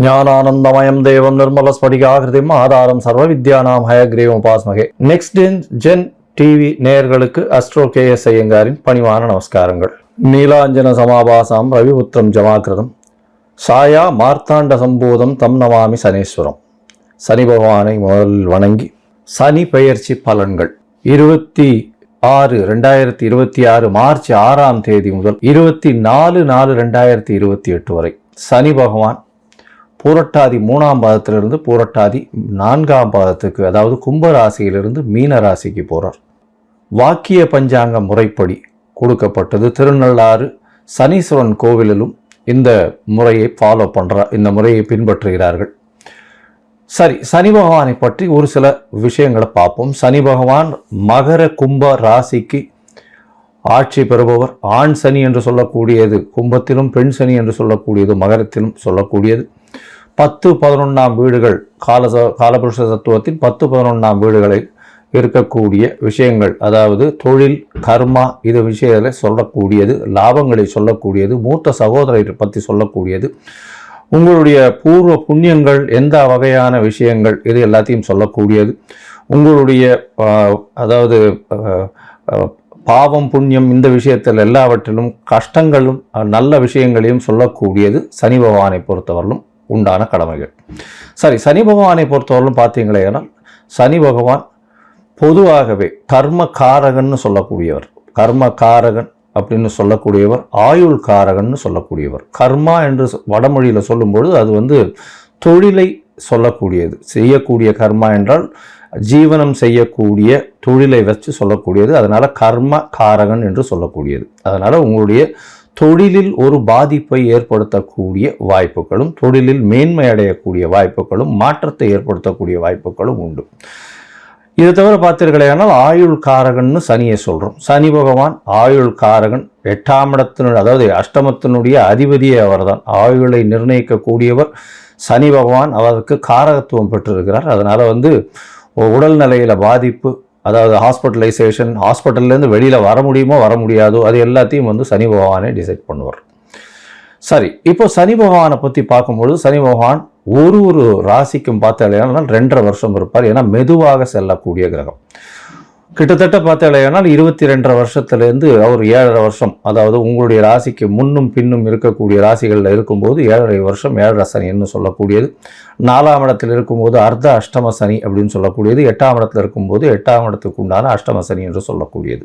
ஞானானந்தமயம் தேவம் நிர்மல ஸ்படிகாகிருதிம் ஆதாரம் சர்வ வித்யானாம் ஹயக்ரீவம் உபாஸ்மகே. நெக்ஸ்ட் ஜென் டிவி நேயர்களுக்கு அஸ்ட்ரோ கே எஸ் ஐயங்காரின் பணிவான நமஸ்காரங்கள். நீலாஞ்சன சமாபாசாம் ரவிபுத்திரம் ஜமாகிருதம். சாயா மார்த்தாண்ட சம்பூதம் தம் நமாமி சனீஸ்வரம். சனி பகவானை முதலில் வணங்கி சனி பெயர்ச்சி பலன்கள். இருபத்தி ஆறு ரெண்டாயிரத்தி இருபத்தி ஆறு மார்ச் ஆறாம் தேதி முதல் இருபத்தி நாலு நாலு ரெண்டாயிரத்தி இருபத்தி எட்டு வரை சனி பகவான் பூரட்டாதி மூணாம் பாதத்திலிருந்து பூரட்டாதி நான்காம் பாதத்துக்கு அதாவது கும்ப ராசியிலிருந்து மீன ராசிக்கு போகிறார் வாக்கிய பஞ்சாங்க முறைப்படி கொடுக்கப்பட்டது. திருநள்ளாறு சனீஸ்வரன் கோவிலிலும் இந்த முறையை ஃபாலோ பண்ணுறா இந்த முறையை பின்பற்றுகிறார்கள். சரி சனி பகவானை பற்றி ஒரு சில விஷயங்களை பார்ப்போம். சனி பகவான் மகர கும்ப ராசிக்கு ஆட்சி பெறுபவர். ஆண் சனி என்று சொல்லக்கூடியது கும்பத்திலும் பெண் சனி என்று சொல்லக்கூடியது மகரத்திலும் சொல்லக்கூடியது. பத்து பதினொன்றாம் வீடுகள் கால காலபுருஷ தத்துவத்தின் பத்து பதினொன்றாம் வீடுகளில் இருக்கக்கூடிய விஷயங்கள் அதாவது தொழில் கர்மா இது விஷயத்தில் சொல்லக்கூடியது லாபங்களை சொல்லக்கூடியது மூத்த சகோதரரை பற்றி சொல்லக்கூடியது உங்களுடைய பூர்வ புண்ணியங்கள் எந்த வகையான விஷயங்கள் இது எல்லாத்தையும் சொல்லக்கூடியது உங்களுடைய அதாவது பாவம் புண்ணியம் இந்த விஷயத்தில் எல்லாவற்றிலும் கஷ்டங்களும் நல்ல விஷயங்களையும் சொல்லக்கூடியது சனி பகவானை பொறுத்தவரையிலும். உண்டான கடமைகள். சரி சனி பகவானை பொறுத்தவரையிலும் பார்த்தீங்களேனால் சனி பகவான் பொதுவாகவே கர்ம காரகன்னு சொல்லக்கூடியவர். கர்ம காரகன் அப்படின்னு சொல்லக்கூடியவர் ஆயுள் காரகன்னு சொல்லக்கூடியவர். கர்மா என்று சொ- வடமொழியில் சொல்லும்பொழுது அது வந்து தொழிலை சொல்லக்கூடியது. செய்யக்கூடிய கர்மா என்றால் ஜீவனம் செய்யக்கூடிய தொழிலை வச்சு சொல்லக்கூடியது. அதனால் கர்ம காரகன் என்று சொல்லக்கூடியது. அதனால் உங்களுடைய தொழிலில் ஒரு பாதிப்பை ஏற்படுத்தக்கூடிய வாய்ப்புகளும் தொழிலில் மேன்மை அடையக்கூடிய வாய்ப்புகளும் மாற்றத்தை ஏற்படுத்தக்கூடிய வாய்ப்புகளும் உண்டு. இதை தவிர பார்த்தீர்களேனால் ஆயுள் காரகன்னு சனியை சொல்கிறோம் சனி பகவான் ஆயுள் காரகன் எட்டாம் இடத்தினுடைய அதாவது அஷ்டமத்தினுடைய அதிபதியே அவர்தான். ஆயுளை நிர்ணயிக்கக்கூடியவர் சனி பகவான் அவருக்கு காரகத்துவம் பெற்றிருக்கிறார். அதனால் வந்து உடல் நிலையில் பாதிப்பு அதாவது ஹாஸ்பிட்டலைசேஷன் ஹாஸ்பிட்டல்லேருந்து வெளியில் வர முடியுமோ வர முடியாதோ அது எல்லாத்தையும் வந்து சனி பகவானே டிசைட் பண்ணுவார். சரி இப்போ சனி பகவானை பற்றி பார்க்கும்பொழுது சனி பகவான் ஒரு ஒரு ராசிக்கும் பார்த்தாலேனால் ரெண்டரை வருஷம் இருப்பார். ஏன்னா மெதுவாக செல்லக்கூடிய கிரகம். கிட்டத்தட்ட பார்த்தாலேயானால் இருபத்தி ரெண்டரை வருஷத்துலேருந்து அவர் ஏழரை வருஷம் அதாவது உங்களுடைய ராசிக்கு முன்னும் பின்னும் இருக்கக்கூடிய ராசிகளில் இருக்கும்போது ஏழரை வருஷம் ஏழரை சனின்னு சொல்லக்கூடியது. நாலாம் இடத்தில் இருக்கும்போது அர்த்த அஷ்டம சனி அப்படின்னு சொல்லக்கூடியது. எட்டாம் இடத்தில் இருக்கும்போது எட்டாம் இடத்துக்கு உண்டான அஷ்டம சனி என்று சொல்லக்கூடியது.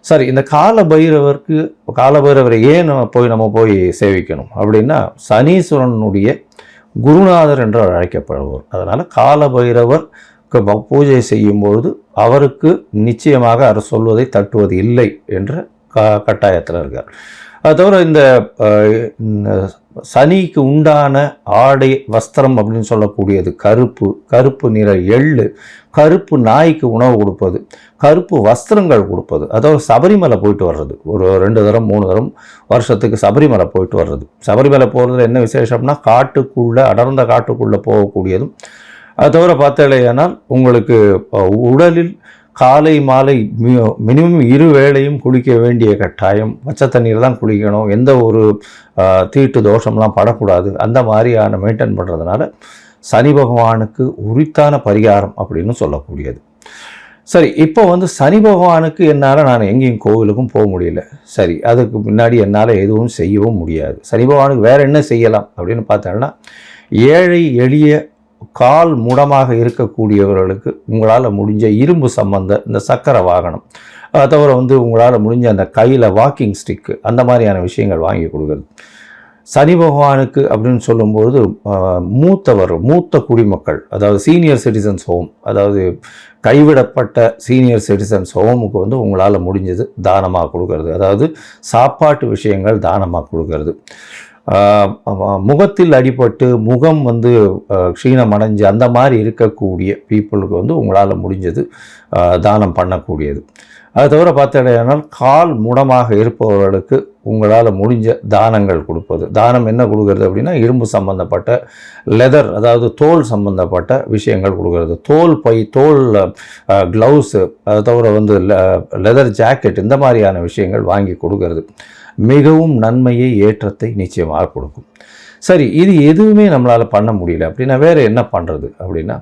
சரி இந்த கால பைரவருக்கு கால பைரவரை ஏன் நம்ம போய் நம்ம போய் சேவிக்கணும்? அப்படின்னா சனீஸ்வரனுடைய குருநாதர் என்று அவர் அழைக்கப்படுவார் அதனால் கால பைரவர் ப- பூஜை செய்யும்பொழுது அவருக்கு நிச்சயமாக அவர் சொல்வதை தட்டுவது இல்லை என்ற க கட்டாயத்தில் இருக்கார். அது தவிர இந்த சனிக்கு உண்டான ஆடை வஸ்திரம் அப்படின்னு சொல்லக்கூடியது கருப்பு கருப்பு நிற எள்ளு கருப்பு நாய்க்கு உணவு கொடுப்பது கருப்பு வஸ்திரங்கள் கொடுப்பது. அதாவது சபரிமலை போயிட்டு வர்றது. ஒரு ரெண்டு தரம் மூணு தரம் வருஷத்துக்கு சபரிமலை போயிட்டு வர்றது. சபரிமலை போகிறதுல என்ன விசேஷம்னா காட்டுக்குள்ளே அடர்ந்த காட்டுக்குள்ளே போகக்கூடியதும். அது தவிர பார்த்தாலேயானால் உங்களுக்கு உடலில் காலை மாலை மினிமம் இரு வேளையும் குளிக்க வேண்டிய கட்டாயம். பச்சை தண்ணீர் தான் குளிக்கணும். எந்த ஒரு தீட்டு தோஷம்லாம் படக்கூடாது. அந்த மாதிரியான மெயின்டைன் பண்ணுறதுனால சனி பகவானுக்கு உரித்தான பரிகாரம் அப்படின்னு சொல்லக்கூடியது. சரி இப்போ வந்து சனி பகவானுக்கு என்னால் நான் எங்கேயும் கோவிலுக்கும் போக முடியல. சரி அதுக்கு முன்னாடி என்னால் எதுவும் செய்யவும் முடியாது. சனி பகவானுக்கு வேறு என்ன செய்யலாம் அப்படின்னு பார்த்தோம்னா ஏழை எளிய கால் முடமாக இருக்கக்கூடியவர்களுக்கு உங்களால் முடிஞ்ச இரும்பு சம்பந்த இந்த சக்கர வாகனம் அதை தவிர வந்து உங்களால் முடிஞ்ச அந்த கையில் வாக்கிங் ஸ்டிக்கு அந்த மாதிரியான விஷயங்கள் வாங்கி கொடுக்குறது. சனி பகவானுக்கு அப்படின்னு சொல்லும்பொழுது மூத்தவர் மூத்த குடிமக்கள் அதாவது சீனியர் சிட்டிசன்ஸ் ஹோம் அதாவது கைவிடப்பட்ட சீனியர் சிட்டிசன்ஸ் ஹோமுக்கு வந்து உங்களால் முடிஞ்சது தானமாக கொடுக்கறது. அதாவது சாப்பாட்டு விஷயங்கள் தானமாக கொடுக்கறது. முகத்தில் அடிபட்டு முகம் வந்து க்ஷீணம் க்ஷீணமடைஞ்சு அந்த மாதிரி இருக்கக்கூடிய பீப்புளுக்கு வந்து உங்களால் முடிஞ்சது தானம் பண்ணக்கூடியது. அது தவிர பார்த்தடையானால் கால் முடமாக இருப்பவர்களுக்கு உங்களால் முடிஞ்ச தானங்கள் கொடுப்பது. தானம் என்ன கொடுக்கறது அப்படின்னா இரும்பு சம்பந்தப்பட்ட லெதர் அதாவது தோல் சம்பந்தப்பட்ட விஷயங்கள் கொடுக்கறது. தோல் பை தோல் க்ளவுஸு அதை தவிர வந்து லெதர் ஜாக்கெட் இந்த மாதிரியான விஷயங்கள் வாங்கி கொடுக்கறது. மிகவும் நன்மையை ஏற்றத்தை நிச்சயமாக கொடுக்கும். சரி இது எதுவுமே நம்மளால் பண்ண முடியல அப்படின்னா வேறு என்ன பண்ணுறது அப்படின்னா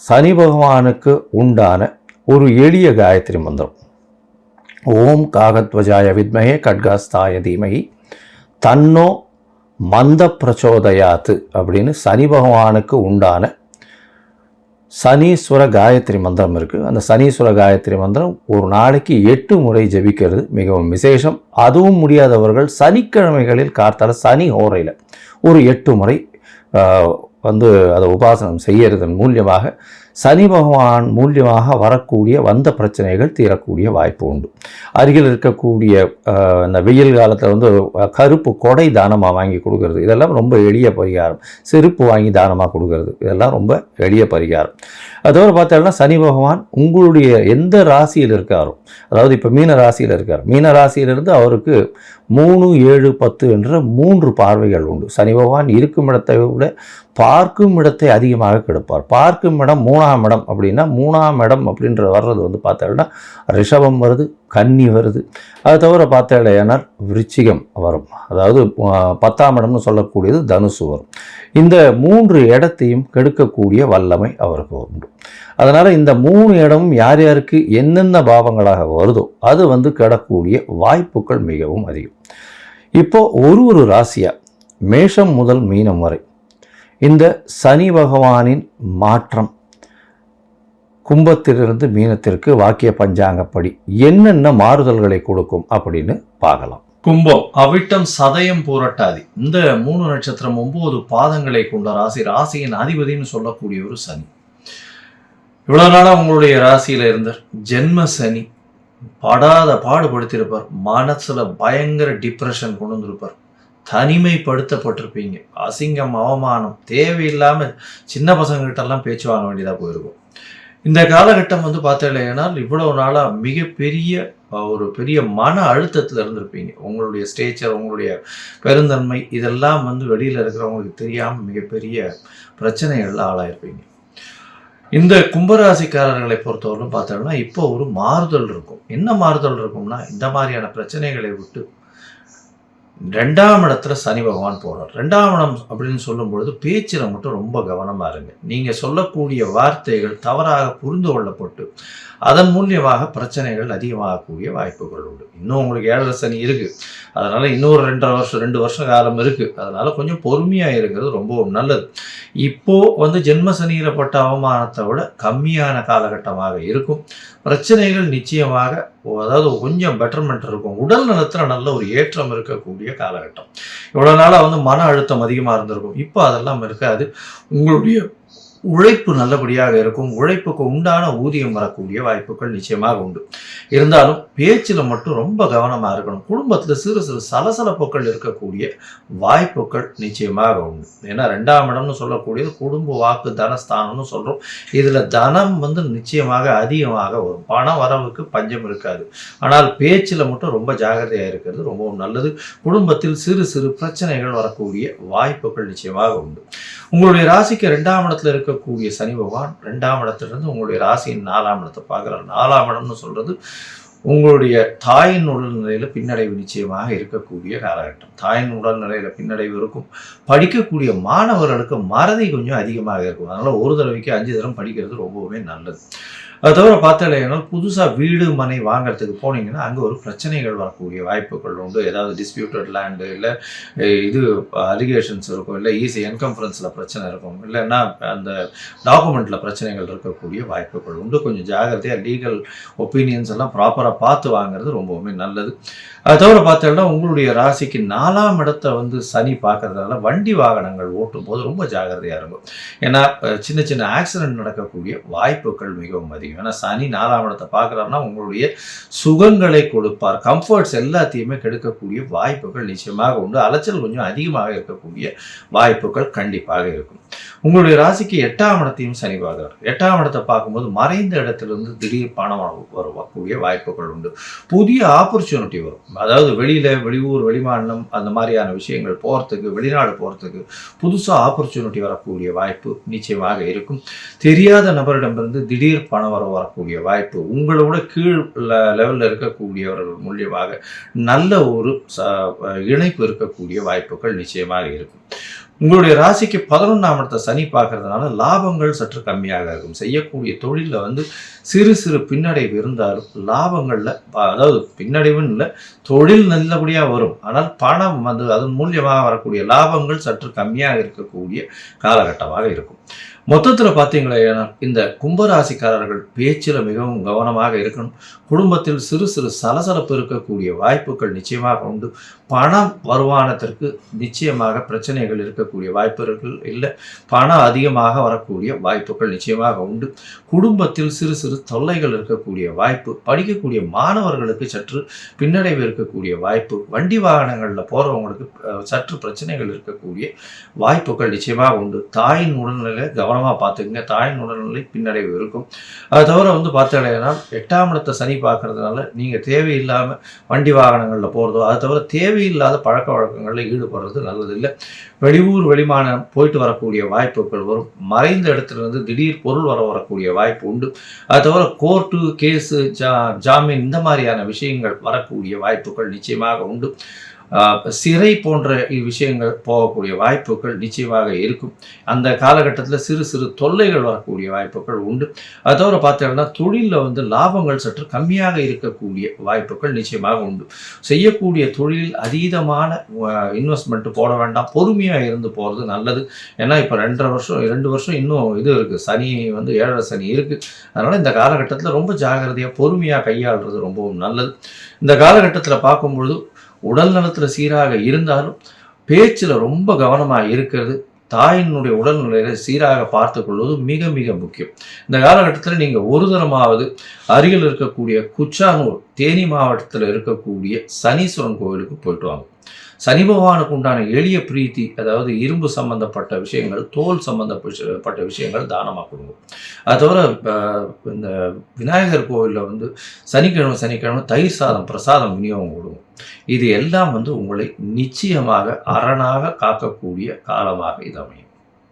சனி பகவானுக்கு உண்டான ஒரு எளிய காயத்ரி மந்திரம். ஓம் காகத்வஜாய வித்மகே கட்காஸ்தாய தீமகி. தன்னோ மந்த பிரச்சோதயாத்து அப்படின்னு சனி பகவானுக்கு உண்டான சனீஸ்வர காயத்ரி மந்திரம் இருக்குது அந்த சனீஸ்வர காயத்ரி மந்திரம் ஒரு நாளைக்கு எட்டு முறை ஜெபிக்கிறது. மிகவும் விசேஷம். அதுவும் முடியாதவர்கள் சனிக்கிழமைகளில் கார்த்தால சனி ஹோரையில் ஒரு எட்டு முறை வந்து அதை உபாசனம் செய்கிறதன் மூலியமாக சனி பகவான் மூலியமாக வரக்கூடிய வந்த பிரச்சனைகள் தீரக்கூடிய வாய்ப்பு உண்டு. அருகில் இருக்கக்கூடிய இந்த வெயில் காலத்தில் வந்து கருப்பு கொடை தானமாக வாங்கி கொடுக்கறது? இதெல்லாம் ரொம்ப எளிய பரிகாரம். செருப்பு வாங்கி தானமாக கொடுக்கறது? இதெல்லாம் ரொம்ப எளிய பரிகாரம். அதோடு பார்த்தோம்னா சனி பகவான் உங்களுடைய எந்த ராசியில் இருக்காரோ அதாவது இப்போ மீன ராசியில் இருக்கார். மீன ராசியிலிருந்து அவருக்கு மூணு ஏழு பத்து என்ற மூன்று பார்வைகள் உண்டு. சனி பகவான் இருக்கும் இடத்தை விட பார்க்கும் இடத்தை அதிகமாக கெடுப்பார். பார்க்கும் இடம் மூணாம் இடம் அப்படின்னா மூணாம் இடம் அப்படின்ற வர்றது வந்து பார்த்தாங்கன்னா ரிஷபம் வருது கன்னி வருது. அது தவிர பார்த்தாலேனால் விருச்சிகம் வரும். அதாவது பத்தாம் இடம்னு சொல்லக்கூடியது தனுசு வரும். இந்த மூன்று இடத்தையும் கெடுக்கக்கூடிய வல்லமை அவருக்கு உண்டு. அதனால் இந்த மூணு இடமும் யார் யாருக்கு என்னென்ன பாவங்களாக வருதோ அது வந்து கெடக்கூடிய வாய்ப்புகள் மிகவும் அதிகம். இப்போ ஒரு ஒரு ராசியா மேஷம் முதல் மீனம் வரை இந்த சனி பகவானின் மாற்றம் கும்பத்திலிருந்து மீனத்திற்கு வாக்கிய பஞ்சாங்கப்படி என்னென்ன மாறுதல்களை கொடுக்கும் அப்படின்னு பார்க்கலாம். கும்பம் அவிட்டம் சதயம் பூரட்டாதி. இந்த மூணு நட்சத்திரம் ஒன்பது பாதங்களை கொண்ட ராசி ராசியின் அதிபதினு சொல்லக்கூடிய ஒரு சனி. இவ்வளோ நாளாக உங்களுடைய ராசியில இருந்தார். ஜென்ம சனி. படாத பாடுபடுத்தியிருப்பார். மனசில் பயங்கர டிப்ரெஷன் கொண்டு வந்திருப்பார். தனிமைப்படுத்தப்பட்டிருப்பீங்க. அசிங்கம் அவமானம் தேவையில்லாமல் சின்ன பசங்கக்கிட்டெல்லாம் பேச்சு வாங்க வேண்டியதாக போயிருக்கும். இந்த காலகட்டம் வந்து பார்த்தீங்கன்னா இவ்வளவு நாளாக மிகப்பெரிய ஒரு பெரிய மன அழுத்தத்தில் இருந்திருப்பீங்க. உங்களுடைய ஸ்டேச்சர் உங்களுடைய பெருந்தன்மை இதெல்லாம் வந்து வெளியில் இருக்கிறவங்களுக்கு தெரியாமல் மிகப்பெரிய பிரச்சனைகள்லாம் ஆளாயிருப்பீங்க. இந்த கும்பராசிக்காரர்களை பொறுத்தவரைக்கும் பார்த்தோம்னா இப்போ ஒரு மாறுதல் இருக்கும். என்ன மாறுதல் இருக்கும்னா இந்த மாதிரியான பிரச்சனைகளை விட்டு ரெண்டாம் இடத்துல சனி பகவான் போகிறார் ரெண்டாம் இடம் அப்படின்னு சொல்லும் பொழுது பேச்சில் மட்டும் ரொம்ப கவனமாக இருங்க. நீங்கள் சொல்லக்கூடிய வார்த்தைகள் தவறாக புரிந்து கொள்ளப்பட்டு அதன் மூலியமாக பிரச்சனைகள் அதிகமாகக்கூடிய வாய்ப்புகள் உண்டு. இன்னும் உங்களுக்கு ஏழரை சனி இருக்குது அதனால் இன்னொரு ரெண்டரை வருஷம் ரெண்டு வருஷம் காலம் இருக்குது அதனால் கொஞ்சம் பொறுமையாக இருக்கிறது ரொம்பவும் நல்லது. இப்போது வந்து ஜென்ம சனியில் பட்ட அவமானத்தை விட கம்மியான காலகட்டமாக இருக்கும். பிரச்சனைகள் நிச்சயமாக அதாவது கொஞ்சம் பெட்டர்மெண்ட் இருக்கும். உடல் நலத்தில் நல்ல ஒரு ஏற்றம் இருக்கக்கூடிய காலகட்டம். இவ்வளோ நாளாக வந்து மன அழுத்தம் அதிகமாக இருந்திருக்கும். இப்போ அதெல்லாம் இருக்காது. உங்களுடைய உழைப்பு நல்லபடியாக இருக்கும் உழைப்புக்கு உண்டான ஊதியம் வரக்கூடிய வாய்ப்புகள் நிச்சயமாக உண்டு. இருந்தாலும் பேச்சில் மட்டும் ரொம்ப கவனமாக இருக்கணும். குடும்பத்தில் சிறு சிறு சலசலப்புகள் இருக்கக்கூடிய வாய்ப்புகள் நிச்சயமாக உண்டு. ஏன்னா ரெண்டாம் இடம்னு சொல்லக்கூடியது குடும்ப வாக்கு தனஸ்தானம்னு சொல்கிறோம் இதில் தனம் வந்து நிச்சயமாக அதிகமாக வரும். பண வரவுக்கு பஞ்சம் இருக்காது. ஆனால் பேச்சில் மட்டும் ரொம்ப ஜாகிரதையாக இருக்கிறது ரொம்பவும் நல்லது. குடும்பத்தில் சிறு சிறு பிரச்சனைகள் வரக்கூடிய வாய்ப்புகள் நிச்சயமாக உண்டு. உங்களுடைய ராசிக்கு ரெண்டாம் இடத்துல இருக்கக்கூடிய சனி பகவான் ரெண்டாம் இடத்துல இருந்து உங்களுடைய ராசியின் நாலாம் இடத்தை பார்க்குறாரு. நாலாம் இடம்னு சொல்கிறது உங்களுடைய தாயின் உடல்நிலையில் பின்னடைவு நிச்சயமாக இருக்கக்கூடிய காலகட்டம். தாயின் உடல்நிலையில் பின்னடைவு இருக்கும். படிக்கக்கூடிய மாணவர்களுக்கு மறதி கொஞ்சம் அதிகமாக இருக்கும். அதனால ஒரு தடவைக்கு அஞ்சு தரம் படிக்கிறது ரொம்பவுமே நல்லது. அது தவிர பார்த்தாலேனால் புதுசாக வீடு மனை வாங்குறதுக்கு போனீங்கன்னா அங்கே ஒரு பிரச்சனைகள் வரக்கூடிய வாய்ப்புகள் உண்டு. ஏதாவது டிஸ்பியூட்டட் லேண்டு இல்லை இது அலிகேஷன்ஸ் இருக்கும் இல்லை ஈஸி என்கம்ஃபரன்ஸில் பிரச்சனை இருக்கும் இல்லைன்னா அந்த டாக்குமெண்ட்டில் பிரச்சனைகள் இருக்கக்கூடிய வாய்ப்புகள் உண்டு. கொஞ்சம் ஜாகிரதையாக லீகல் ஒப்பீனியன்ஸ் எல்லாம் ப்ராப்பராக பார்த்து வாங்குறது ரொம்பவுமே நல்லது. அது தவிர பார்த்தோம்னா உங்களுடைய ராசிக்கு நாலாம் இடத்தை வந்து சனி பார்க்கறதுனால வண்டி வாகனங்கள் ஓட்டும் போது ரொம்ப ஜாகிரதையாக இருக்கும். ஏன்னா சின்ன சின்ன ஆக்சிடென்ட் நடக்கக்கூடிய வாய்ப்புகள் மிகவும் அதிகம். முடியும். ஏன்னா சனி நாலாம் இடத்தை பார்க்குறாருன்னா உங்களுடைய சுகங்களை கொடுப்பார். கம்ஃபர்ட்ஸ் எல்லாத்தையுமே கெடுக்கக்கூடிய வாய்ப்புகள் நிச்சயமாக உண்டு. அலைச்சல் கொஞ்சம் அதிகமாக இருக்கக்கூடிய வாய்ப்புகள் கண்டிப்பாக இருக்கும். உங்களுடைய ராசிக்கு எட்டாம் இடத்தையும் சனி பார்க்குறார். எட்டாம் இடத்தை பார்க்கும்போது மறைந்த இடத்துலேருந்து திடீர் பணம் வரக்கூடிய வாய்ப்புகள் உண்டு. புதிய ஆப்பர்ச்சுனிட்டி வரும். அதாவது வெளியில் வெளியூர் வெளிமாநிலம் அந்த மாதிரியான விஷயங்கள் போகிறதுக்கு வெளிநாடு போகிறதுக்கு புதுசாக ஆப்பர்ச்சுனிட்டி வரக்கூடிய வாய்ப்பு நிச்சயமாக இருக்கும். தெரியாத நபரிடமிருந்து திடீர் பணம் வர வரக்கூடிய வாய்ப்பு. உங்களோட கீழ் லெவலில் இருக்கக்கூடியவர்கள் மூலியமாக நல்ல ஒரு இணைப்பு இருக்கக்கூடிய வாய்ப்புகள் நிச்சயமாக இருக்கும். உங்களுடைய ராசிக்கு பதினொன்றாம் இடத்தை சனி பார்க்கறதுனால லாபங்கள் சற்று கம்மியாக இருக்கும். செய்யக்கூடிய தொழிலில் வந்து சிறு சிறு பின்னடைவு இருந்தாலும் லாபங்களில் அதாவது பின்னடைவுன்னு இல்லை தொழில் நல்லபடியாக வரும். ஆனால் பணம் வந்து அதன் மூலியமாக வரக்கூடிய லாபங்கள் சற்று கம்மியாக இருக்கக்கூடிய காலகட்டமாக இருக்கும். மொத்தத்தில் பார்த்தீங்களே இந்த கும்பராசிக்காரர்கள் பேச்சில் மிகவும் கவனமாக இருக்கணும். குடும்பத்தில் சிறு சிறு சலசலப்பு இருக்கக்கூடிய வாய்ப்புகள் நிச்சயமாக உண்டு. பணம் வருமானத்திற்கு நிச்சயமாக பிரச்சனைகள் இருக்கக்கூடிய வாய்ப்புகள் இல்லை. பணம் அதிகமாக வரக்கூடிய வாய்ப்புகள் நிச்சயமாக உண்டு. குடும்பத்தில் சிறு சிறு தொல்லைகள் இருக்கக்கூடிய வாய்ப்பு படிக்கக்கூடிய மாணவர்களுக்கு சற்று பின்னடைவு இருக்கக்கூடிய வாய்ப்பு வண்டி வாகனங்களில் போகிறவங்களுக்கு சற்று பிரச்சனைகள் இருக்கக்கூடிய வாய்ப்புகள் நிச்சயமாக உண்டு. தாயின் உடல்நிலை கவனமாக பார்த்துக்குங்க. தாயின் உடல்நிலை பின்னடைவு இருக்கும். அது தவிர வந்து பார்த்தீங்கன்னா எட்டாம் இடத்தை சனி பார்க்கறதுனால நீங்கள் தேவையில்லாமல் வண்டி வாகனங்களில் போகிறதோ அது தவிர தேவையில்லாத பழக்க வழக்கங்களில் ஈடுபடுறது நல்லதில்லை. வெளியூர் வெளிமானம் போயிட்டு வரக்கூடிய வாய்ப்புகள் வரும். மறைந்த இடத்துல இருந்து திடீர் பொருள் வர வரக்கூடிய வாய்ப்பு உண்டு. அது தவிர கோர்ட்டு கேஸு ஜா ஜாமீன் இந்த மாதிரியான விஷயங்கள் வரக்கூடிய வாய்ப்புகள் நிச்சயமாக உண்டு. சிறை போன்ற விஷயங்கள் போகக்கூடிய வாய்ப்புகள் நிச்சயமாக இருக்கும். அந்த காலகட்டத்தில் சிறு சிறு தொல்லைகள் வரக்கூடிய வாய்ப்புகள் உண்டு. அது தவிர பார்த்தீங்கன்னா தொழிலில் வந்து லாபங்கள் சற்று கம்மியாக இருக்கக்கூடிய வாய்ப்புகள் நிச்சயமாக உண்டு. செய்யக்கூடிய தொழிலில் அதீதமான இன்வெஸ்ட்மெண்ட் போட வேண்டாம். பொறுமையாக இருந்து போகிறது நல்லது. ஏன்னா இப்போ ரெண்டரை வருஷம் ரெண்டு வருஷம் இன்னும் இது இருக்குது சனி வந்து ஏழரை சனி இருக்குது அதனால் இந்த காலகட்டத்தில் ரொம்ப ஜாகிரதையாக பொறுமையாக கையாளுறது ரொம்பவும் நல்லது. இந்த காலகட்டத்தில் பார்க்கும்பொழுது உடல் நலத்தில் சீராக இருந்தாலும் பேச்சில் ரொம்ப கவனமாக இருக்கிறது. தாயினுடைய உடல்நிலையை சீராக பார்த்து கொள்வது மிக மிக முக்கியம். இந்த காலகட்டத்தில் நீங்கள் ஒரு தரமாவது அருகில் இருக்கக்கூடிய குச்சானூர் தேனி மாவட்டத்தில் இருக்கக்கூடிய சனீஸ்வரன் கோவிலுக்கு போயிட்டு வாங்க. சனி பகவானுக்கு உண்டான எளிய பிரீத்தி அதாவது இரும்பு சம்பந்தப்பட்ட விஷயங்கள் தோல் சம்பந்தப்பட்ட விஷயங்கள் தானமாக கொடுங்க அது தவிர இந்த விநாயகர் கோவிலில் வந்து சனிக்கிழமை சனிக்கிழமை தயிர் சாதம் பிரசாதம் விநியோகம் கொடுங்க இது எல்லாம் வந்து உங்களை நிச்சயமாக அரணாக காக்கக்கூடிய காலமாக இது அமையும்.